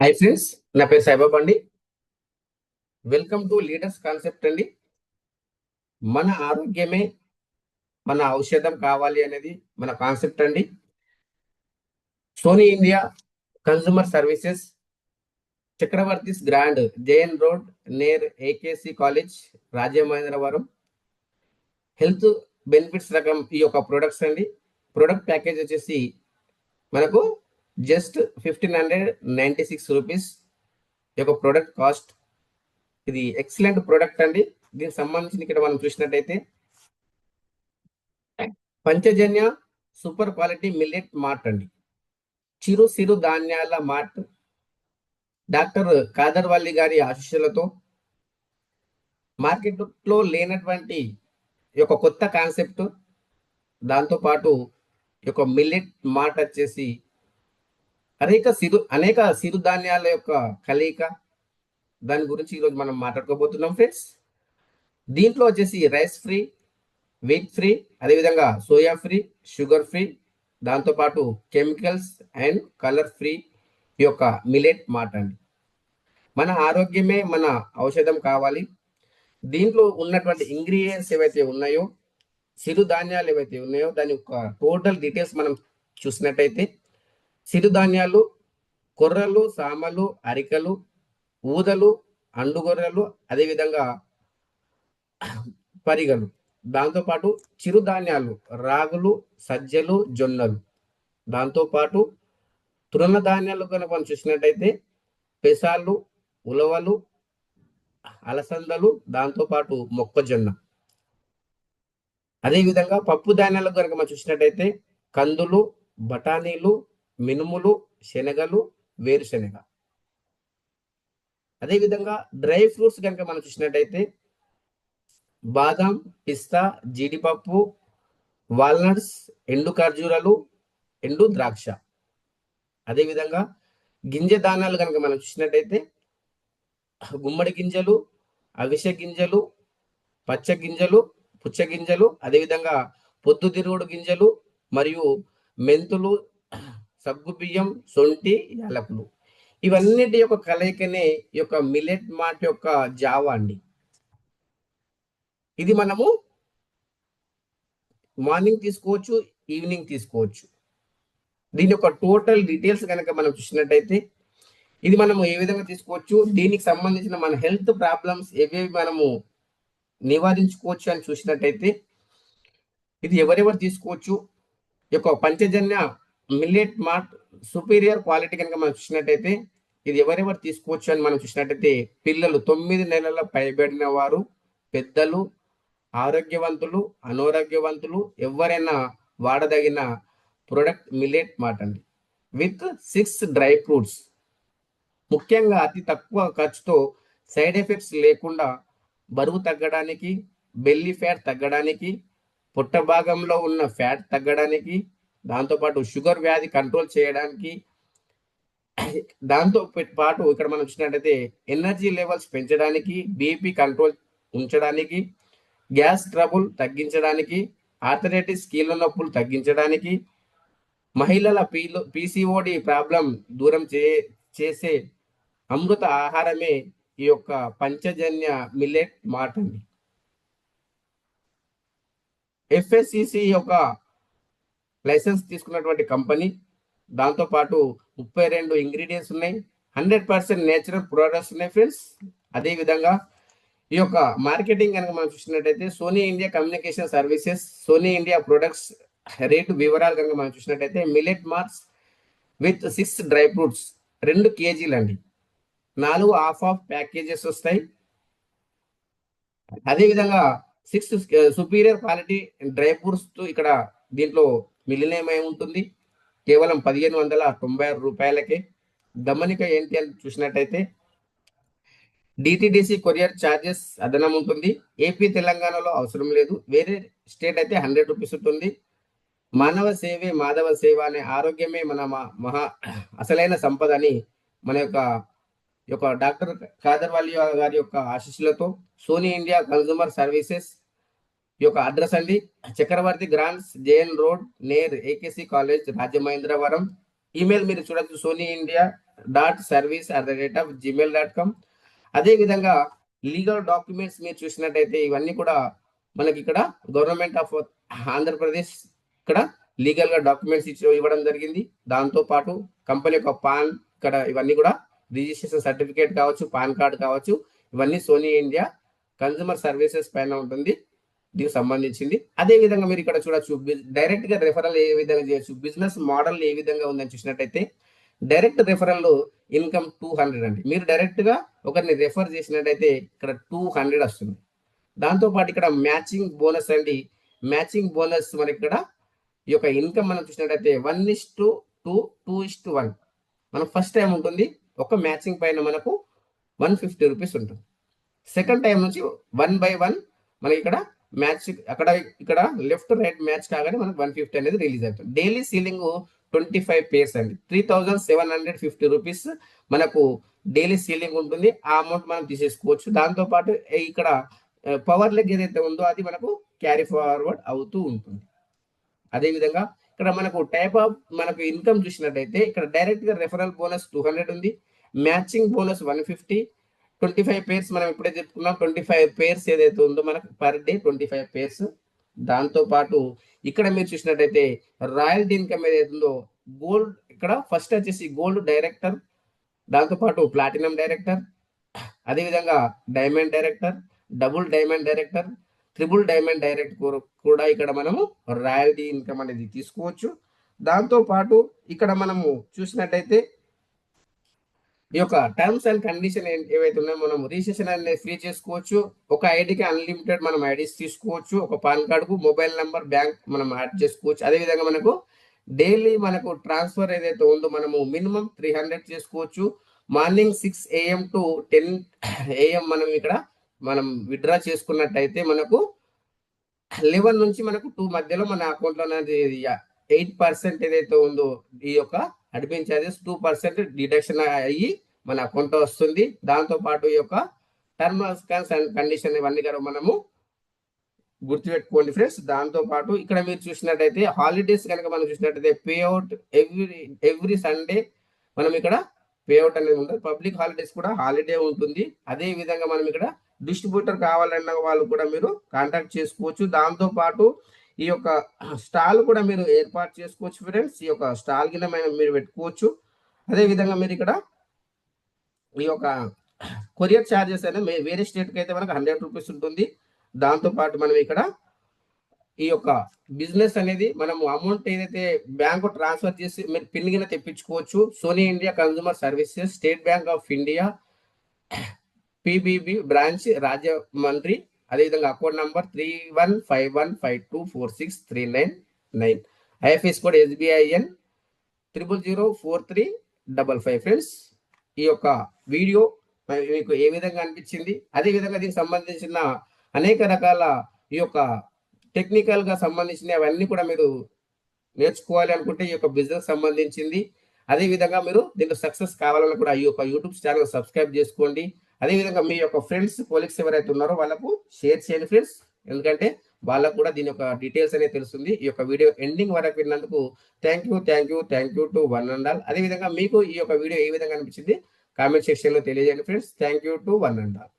Hi friends నా పేరు సాయిబాబా అండి. వెల్కమ్ టు లీడర్స్ కాన్సెప్ట్ అండి. మన ఆరోగ్యమే మన ఔషధం కావాలి అనేది మన కాన్సెప్ట్ అండి. Sony India consumer services Chakravarthi's grand JN road near AKC college Rajamahendravaram. Health benefits రకం ఈ యొక్క ప్రొడక్ట్స్ అండి. ప్రొడక్ట్ ప్యాకేజ్ వచ్చేసి మనకు just fifteen hundred ninety six rupees యొక్క ప్రోడక్ట్ కాస్ట్. ఇది ఎక్సలెంట్ ప్రోడక్ట్ అండి. దీనికి సంబంధించిన ఇక్కడ మనం చూసినట్టయితే Panchajanya super quality millet mart అండి. చిరు సిరు ధాన్యాల మార్ట్. డాక్టర్ కాదర్వల్లి గారి ఆశీస్సులతో మార్కెట్లో లేనటువంటి యొక్క కొత్త కాన్సెప్ట్ దాంతోపాటు ఈ యొక్క మిల్లెట్ మార్ట్ వచ్చేసి అనేక సిరు అనేక సిరుధాన్యాల యొక్క కలయిక. దాని గురించి ఈరోజు మనం మాట్లాడుకోబోతున్నాం ఫ్రెండ్స్. దీంట్లో వచ్చేసి రైస్ ఫ్రీ వీట్ ఫ్రీ అదేవిధంగా సోయా ఫ్రీ షుగర్ ఫ్రీ దాంతోపాటు కెమికల్స్ అండ్ కలర్ ఫ్రీ ఈ యొక్క మిలెట్ మాట అండి. మన ఆరోగ్యమే మన ఔషధం కావాలి. దీంట్లో ఉన్నటువంటి ఇంగ్రీడియంట్స్ ఏవైతే ఉన్నాయో సిరుధాన్యాలు ఏవైతే ఉన్నాయో దాని యొక్క టోటల్ డీటెయిల్స్ మనం చూసినట్టయితే సిరుధాన్యాలు కొర్రలు సామలు అరికలు ఊదలు అండుగొర్రెలు అదేవిధంగా పరిగలు. దాంతోపాటు చిరుధాన్యాలు రాగులు సజ్జలు జొన్నలు. దాంతోపాటు తృణధాన్యాలు కనుక మనం చూసినట్టయితే పెసాలు ఉలవలు అలసందలు దాంతోపాటు మొక్కజొన్న. అదేవిధంగా పప్పు ధాన్యాలు కనుక మనం చూసినట్టయితే కందులు బఠానీలు మినుములు శనగలు వేరుశనగ. అదేవిధంగా డ్రై ఫ్రూట్స్ కనుక మనం చూసినట్టయితే బాదం పిస్తా జీడిపప్పు వాల్నట్స్ ఎండు ఖర్జూరాలు ఎండు ద్రాక్ష. అదేవిధంగా గింజ దానాలు కనుక మనం చూసినట్టయితే గుమ్మడి గింజలు అవిసె గింజలు పచ్చ గింజలు పుచ్చ గింజలు అదేవిధంగా పొద్దుతిరుగుడు గింజలు మరియు మెంతులు సగ్గు బియ్యం సొంటి యాలకులు. ఇవన్నిటి యొక్క కలయికనే ఈ యొక్క మిలెట్ మార్ట్ యొక్క జావా అండి. ఇది మనము మార్నింగ్ తీసుకోవచ్చు ఈవినింగ్ తీసుకోవచ్చు. దీని యొక్క టోటల్ డీటెయిల్స్ కనుక మనం చూసినట్టయితే ఇది మనము ఏ విధంగా తీసుకోవచ్చు దీనికి సంబంధించిన మన హెల్త్ ప్రాబ్లమ్స్ ఏవేవి మనము నివారించుకోవచ్చు అని చూసినట్టయితే ఇది ఎవరెవరు తీసుకోవచ్చు ఈ యొక్క Panchajanya millet mart superior quality కనుక మనం చూసినట్టయితే ఇది ఎవరెవరు తీసుకోవచ్చు అని మనం చూసినట్టయితే పిల్లలు తొమ్మిది నెలల పైబడిన వారు పెద్దలు ఆరోగ్యవంతులు అనారోగ్యవంతులు ఎవరైనా వాడదగిన ప్రొడక్ట్ మిల్లెట్ మాట అండి. With six dry fruits. ముఖ్యంగా అతి తక్కువ ఖర్చుతో సైడ్ ఎఫెక్ట్స్ లేకుండా బరువు తగ్గడానికి బెల్లి ఫ్యాట్ తగ్గడానికి పొట్ట భాగంలో ఉన్న ఫ్యాట్ తగ్గడానికి దాంతోపాటు షుగర్ వ్యాధి కంట్రోల్ చేయడానికి దాంతో పాటు ఇక్కడ మనం చూసినట్టయితే ఎనర్జీ లెవెల్స్ పెంచడానికి బీపీ కంట్రోల్ ఉంచడానికి గ్యాస్ ట్రబుల్ తగ్గించడానికి ఆర్థరైటిస్ కీళ్ళ నొప్పులు తగ్గించడానికి మహిళల పీలో పీసీఓడి ప్రాబ్లం దూరం చే చేసే అమృత ఆహారమే ఈ యొక్క పంచజన్య మిల్లెట్ మాట అండి ఎఫ్ఎస్సిసి యొక్క లైసెన్స్ తీసుకున్నటువంటి కంపెనీ. దాంతోపాటు ముప్పై రెండు ఇంగ్రీడియంట్స్ ఉన్నాయి. హండ్రెడ్ పర్సెంట్ నేచురల్ ప్రోడక్ట్స్ ఉన్నాయి ఫ్రెండ్స్. అదేవిధంగా ఈ యొక్క మార్కెటింగ్ కనుక మనం చూసినట్టయితే Sony India communication services Sony India products rate వివరాలు కనుక మనం చూసినట్టయితే millet marks with six dry fruits రెండు కేజీలు అండి. నాలుగు హాఫ్ ఆఫ్ ప్యాకేజెస్ వస్తాయి. అదేవిధంగా six superior quality dry fruits ఇక్కడ దీంట్లో మిలినేమై ఉంటుంది కేవలం పదిహేను వందల తొంభై ఆరు రూపాయలకే. గమనిక ఏంటి అని చూసినట్టయితే డిటిడిసి కొరియర్ ఛార్జెస్ అదనం ఉంటుంది. ఏపీ తెలంగాణలో అవసరం లేదు. వేరే స్టేట్ అయితే హండ్రెడ్ రూపీస్ ఉంటుంది. మానవ సేవే మాధవ సేవ అనే ఆరోగ్యమే మన మహా అసలైన సంపద అని మన యొక్క యొక్క డాక్టర్ కాదర్వాలి గారి యొక్క ఆశీస్సులతో సోనీ ఇండియా కన్సూమర్ సర్వీసెస్ ఈ యొక్క అడ్రస్ అండి. చక్రవర్తి grants JN road near AKC college Rajamahendravaram. Email మీరు చూడొచ్చు Sony India dot service at the rate of Gmail dot com అదేవిధంగా లీగల్ డాక్యుమెంట్స్ మీరు చూసినట్టయితే ఇవన్నీ కూడా మనకి ఇక్కడ గవర్నమెంట్ ఆఫ్ ఆంధ్రప్రదేశ్ ఇక్కడ లీగల్గా డాక్యుమెంట్స్ ఇచ్చి ఇవ్వడం జరిగింది. దాంతో పాటు కంపెనీ యొక్క పాన్ ఇక్కడ ఇవన్నీ కూడా రిజిస్ట్రేషన్ సర్టిఫికేట్ కావచ్చు పాన్ కార్డ్ కావచ్చు ఇవన్నీ సోనీ ఇండియా కన్జ్యూమర్ సర్వీసెస్ పైన ఉంటుంది. దీనికి సంబంధించింది. అదే విధంగా మీరు ఇక్కడ చూడొచ్చు డైరెక్ట్గా రెఫరల్ ఏ విధంగా చేయొచ్చు బిజినెస్ మోడల్ ఏ విధంగా ఉందని చూసినట్టయితే direct referral income two hundred అండి. మీరు డైరెక్ట్గా ఒకరిని రెఫర్ చేసినట్టయితే ఇక్కడ టూ హండ్రెడ్ వస్తుంది. దాంతో పాటు ఇక్కడ మ్యాచింగ్ బోనస్ అండి. మ్యాచింగ్ బోనస్ మనకి ఇక్కడ ఈ యొక్క ఇన్కమ్ మనం చూసినట్టయితే one is to two two is to one మనం ఫస్ట్ టైం ఉంటుంది. ఒక మ్యాచింగ్ పైన మనకు వన్ ఫిఫ్టీ రూపీస్ ఉంటుంది. సెకండ్ టైం నుంచి వన్ బై వన్ మనకి ఇక్కడ మ్యాచ్ అక్కడ ఇక్కడ లెఫ్ట్ రైట్ మ్యాచ్ కాగానే మనకు వన్ ఫిఫ్టీ అనేది రిలీజ్ అవుతుంది. Daily ceiling twenty five pairs అండి. Three thousand seven hundred fifty rupees మనకు డైలీ సీలింగ్ ఉంటుంది. ఆ అమౌంట్ మనం తీసేసుకోవచ్చు. దాంతో పాటు ఇక్కడ పవర్ లెగ్ ఏదైతే ఉందో అది మనకు క్యారీ ఫార్వర్డ్ అవుతూ ఉంటుంది. అదేవిధంగా ఇక్కడ మనకు టైప్ ఆఫ్ మనకు ఇన్కమ్ చూసినట్టయితే ఇక్కడ డైరెక్ట్గా రెఫరల్ బోనస్ టూ హండ్రెడ్ ఉంది. Matching bonus one fifty. Twenty five pairs మనం ఇప్పుడే చెప్పుకున్నాం. ట్వంటీ ఫైవ్ పేర్స్ ఏదైతే ఉందో మనకు per day twenty five pairs దాంతోపాటు ఇక్కడ మీరు చూసినట్టయితే రాయల్టీ ఇన్కమ్ ఏదైతే ఉందో గోల్డ్ ఇక్కడ ఫస్ట్ వచ్చేసి గోల్డ్ డైరెక్టర్ దాంతోపాటు ప్లాటినం డైరెక్టర్ అదేవిధంగా diamond director double diamond director triple diamond direct కూడా ఇక్కడ మనము రాయల్టీ ఇన్కమ్ అనేది తీసుకోవచ్చు. దాంతో పాటు ఇక్కడ మనము చూసినట్టయితే ఈ యొక్క టర్మ్స్ అండ్ కండిషన్ ఏవైతే ఉన్నాయో మనం రిజిస్ట్రేషన్ అనేది ఫ్రీ చేసుకోవచ్చు. ఒక ఐడికి అన్లిమిటెడ్ మనం ఐడీస్ తీసుకోవచ్చు. ఒక పాన్ కార్డుకు మొబైల్ నెంబర్ బ్యాంక్ మనం యాడ్ చేసుకోవచ్చు. అదే విధంగా మనకు డైలీ మనకు ట్రాన్స్ఫర్ ఏదైతే ఉందో మనము మినిమం త్రీ హండ్రెడ్ చేసుకోవచ్చు. Morning six AM to ten AM మనం ఇక్కడ మనం విత్డ్రా చేసుకున్నట్టయితే మనకు లెవెన్ నుంచి మనకు టూ మధ్యలో మన అకౌంట్లో అనేది ఎయిట్ పర్సెంట్ ఏదైతే ఉందో ఈ యొక్క అడ్మిన్ టూ పర్సెంట్ డిడక్షన్ అయ్యి మన అకౌంట్ వస్తుంది. దాంతో పాటు ఈ యొక్క టర్మ్ అండ్ కండిషన్ ఇవన్నీ కూడా మనము గుర్తుపెట్టుకోండి ఫ్రెండ్స్. దాంతో పాటు ఇక్కడ మీరు చూసినట్టయితే హాలిడేస్ కనుక మనం చూసినట్టయితే pay out every every Sunday మనం ఇక్కడ పే అవుట్ అనేది ఉంటుంది. పబ్లిక్ హాలిడేస్ కూడా హాలిడే ఉంటుంది. అదే విధంగా మనం ఇక్కడ డిస్ట్రిబ్యూటర్ కావాలన్న వాళ్ళు కూడా మీరు కాంటాక్ట్ చేసుకోవచ్చు. దాంతో పాటు ఈ యొక్క స్టాల్ కూడా మీరు ఏర్పాటు చేసుకోవచ్చు ఫ్రెండ్స్. ఈ యొక్క స్టాల్ కింద మీరు పెట్టుకోవచ్చు. అదే విధంగా మీరు ఇక్కడ ఈ యొక్క కొరియర్ ఛార్జెస్ అనేది వేరే స్టేట్కి అయితే మనకు హండ్రెడ్ రూపీస్ ఉంటుంది. దాంతో పాటు మనం ఇక్కడ ఈ యొక్క బిజినెస్ అనేది మనం అమౌంట్ ఏదైతే బ్యాంకు ట్రాన్స్ఫర్ చేసి మీరు పిన్ కింద తెప్పించుకోవచ్చు. Sony India consumer services State Bank of India PBB branch మంత్రి అదేవిధంగా account number three one five one five two four six three nine nine. IFS code SBIN triple zero four three double five friends. ఈ యొక్క video మీకు ఏ విధంగా అనిపించింది? అదే విధంగా దీనికి సంబంధించిన అనేక రకాల ఈ యొక్క టెక్నికల్గా సంబంధించిన అవన్నీ కూడా మీరు నేర్చుకోవాలి అనుకుంటే ఈ యొక్క బిజినెస్ సంబంధించింది. అదే విధంగా మీరు దీంట్లో సక్సెస్ కావాలని కూడా ఈ యొక్క యూట్యూబ్ ఛానల్ సబ్స్క్రైబ్ చేసుకోండి. అదేవిధంగా మీ యొక్క ఫ్రెండ్స్ కొలీగ్స్ ఎవరైతే ఉన్నారో వాళ్ళకు షేర్ చేయండి ఫ్రెండ్స్ ఎందుకంటే వాళ్ళకు కూడా దీని యొక్క డీటెయిల్స్ అనేది తెలుస్తుంది. ఈ యొక్క వీడియో ఎండింగ్ వరకు విన్నందుకు thank you thank you thank you to one and all అదేవిధంగా మీకు ఈ యొక్క వీడియో ఏ విధంగా అనిపించింది? కామెంట్ సెక్షన్లో తెలియజేయండి friends thank you to one and all